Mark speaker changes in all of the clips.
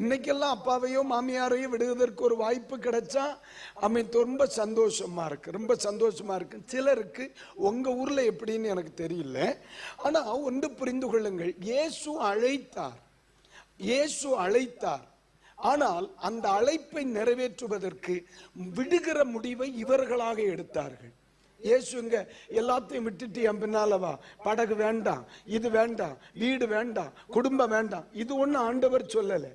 Speaker 1: இன்னைக்கெல்லாம் அப்பாவையோ மாமியாரையோ விடுவதற்கு ஒரு வாய்ப்பு கிடைச்சா அமைத்து ரொம்ப சந்தோஷமா இருக்கு ரொம்ப சந்தோஷமா இருக்கு. சிலருக்கு உங்க ஊர்ல எப்படின்னு எனக்கு தெரியல. ஆனா ஒன்று புரிந்து கொள்ளுங்கள். இயேசு அழைத்தார். இயேசு அழைத்தார். ஆனால் அந்த அழைப்பை நிறைவேற்றுவதற்கு விடுகிற முடிவை இவர்களாக எடுத்தார்கள். இயேசுங்க எல்லாத்தையும் விட்டுட்டு என் பின்னால வா. படகு வேண்டாம் இது வேண்டாம் வீடு வேண்டாம் குடும்பம் வேண்டாம். இது ஒண்ணு ஆண்டவர் சொல்லலை.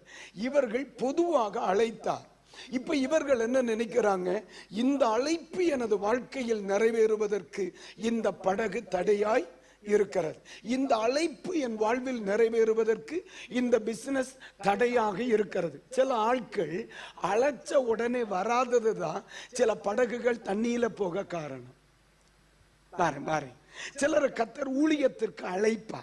Speaker 1: இவர்கள் பொதுவாக அழைத்தார். இப்ப இவர்கள் என்ன நினைக்கிறாங்க? இந்த அழைப்பு எனது வாழ்க்கையில் நிறைவேறுவதற்கு இந்த படகு தடையாய் இருக்கிறது. இந்த அழைப்பு என் வாழ்வில் நிறைவேறுவதற்கு இந்த பிசினஸ் தடையாக இருக்கிறது. சில ஆட்கள் அழைச்ச உடனே வராதது தான் சில படகுகள் தண்ணியில போக காரணம். பாரு பாரு சிலர் கத்தர் ஊழியத்திற்கு அழைப்பா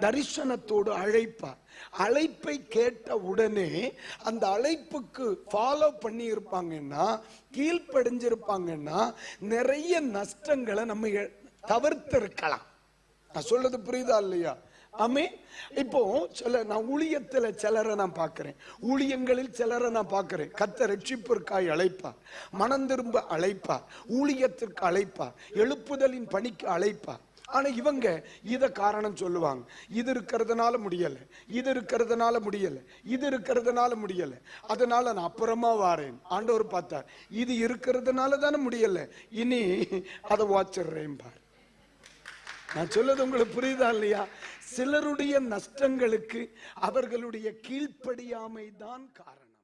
Speaker 1: தரிசனத்தோடு அழைப்பா. அழைப்பை கேட்ட உடனே அந்த அழைப்புக்கு ஃபாலோ பண்ணி இருப்பாங்கன்னா கீழ்ப்படிஞ்சிருப்பாங்கன்னா நிறைய நஷ்டங்களை நம்ம தவிர்த்து தவிர்த்திருக்கலாம். நான் சொல்றது புரியுதா இல்லையா? ஆமே இப்போ சில நான் ஊழியத்தில் சிலரை நான் பார்க்குறேன். ஊழியங்களில் சிலரை நான் பார்க்குறேன். கத்த ரட்சிப்பிற்காய் அழைப்பார் மனம் திரும்ப அழைப்பார் ஊழியத்திற்கு அழைப்பார் எழுப்புதலின் பணிக்கு அழைப்பார் ஆனால் இவங்க இதை காரணம் சொல்லுவாங்க. இது இருக்கிறதுனால முடியலை. இது இருக்கிறதுனால முடியலை. இது இருக்கிறதுனால முடியலை. அதனால நான் அப்புறமா வாரேன். ஆண்டவர் பார்த்தார். இது இருக்கிறதுனால தானே முடியலை. இனி அதை வாச்சிடுறேன் பார். நான் சொல்றது உங்களுக்கு புரியுதா இல்லையா? சிலருடைய நஷ்டங்களுக்கு அவர்களுடைய கீழ்ப்படியாமை தான் காரணம்.